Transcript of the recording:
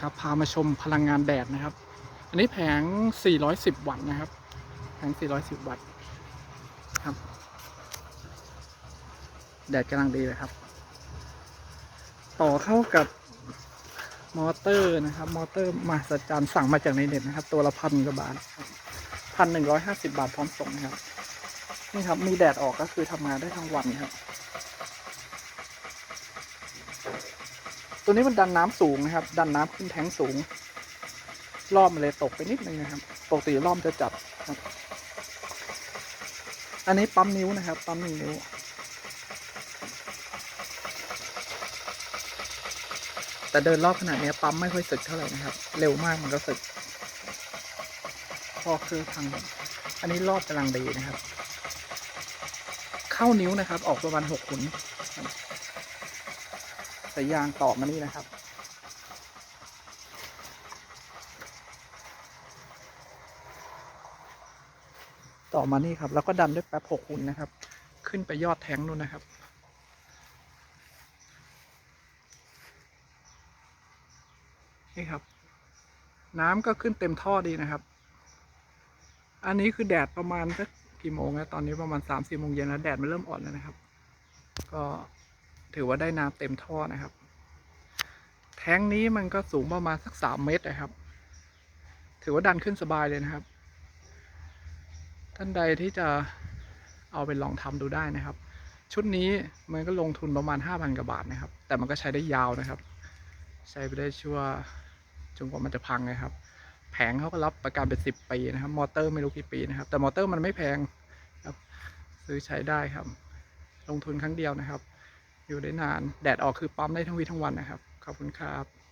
ครับพามาชมพลังงานแดดนะครับ อันนี้แผง 410 วัตต์นะครับ แผง 410 วัตต์ครับ แดดกำลังดีเลยครับ ต่อเข้ากับมอเตอร์นะครับ มอเตอร์มาสจรรย์สั่งมาจากในเน็ตนะครับ ตัวละพันกว่าบาทพันหนึ่งร้อยห้าสิบาทพร้อมส่งนะครับ นี่ครับ มีแดดออกก็คือทำงานได้ทั้งวันครับ ตัวนี้มันดันน้ำสูงนะครับ ดันน้ำขึ้นแทงสูง รอบมันเลยตกไปนิดนึงนะครับ ปกติรอบจะจับ อันนี้ปั๊มนิ้วนะครับ ปั๊มหนึ่งนิ้ว แต่เดินรอบขนาดนี้ปั๊มไม่ค่อยสึกเท่าไหร่นะครับ เร็วมากมันก็สึก พอคือทาง อันนี้รอบกำลังดีนะครับ เข้านิ้วนะครับ ออกประมาณหกขุน สายยางต่อมานี่นะครับ ต่อมานี่ครับ แล้วก็ดันด้วยแป๊บหกขุนนะครับ ขึ้นไปยอดแทงนู่นนะครับนี่ครับ น้ำก็ขึ้นเต็มท่อดีนะครับ อันนี้คือแดดประมาณสักกี่โมงนะตอนนี้ประมาณสามสี่โมงเย็นแล้วแดดมันเริ่มอ่อนแล้วนะครับ ก็ ถือว่าได้น้ำเต็มท่อนะครับ แท้งนี้มันก็สูงประมาณสักสามเมตรนะครับ ถือว่าดันขึ้นสบายเลยนะครับ ท่านใดที่จะเอาไปลองทำดูได้นะครับ ชุดนี้มันก็ลงทุนประมาณห้าพันกว่าบาทนะครับ แต่มันก็ใช้ได้ยาวนะครับ ใช้ไปได้ชั่วจนกว่ามันจะพังนะครับ แผงเขาก็รับประกันเป็นสิบปีนะครับ มอเตอร์ไม่รู้กี่ปีนะครับ แต่มอเตอร์มันไม่แพงครับ ซื้อใช้ได้ครับ ลงทุนครั้งเดียวนะครับ อยู่ได้นาน แดดออกคือปั๊มได้ทั้งวีทั้งวันนะครับ ขอบคุณครับ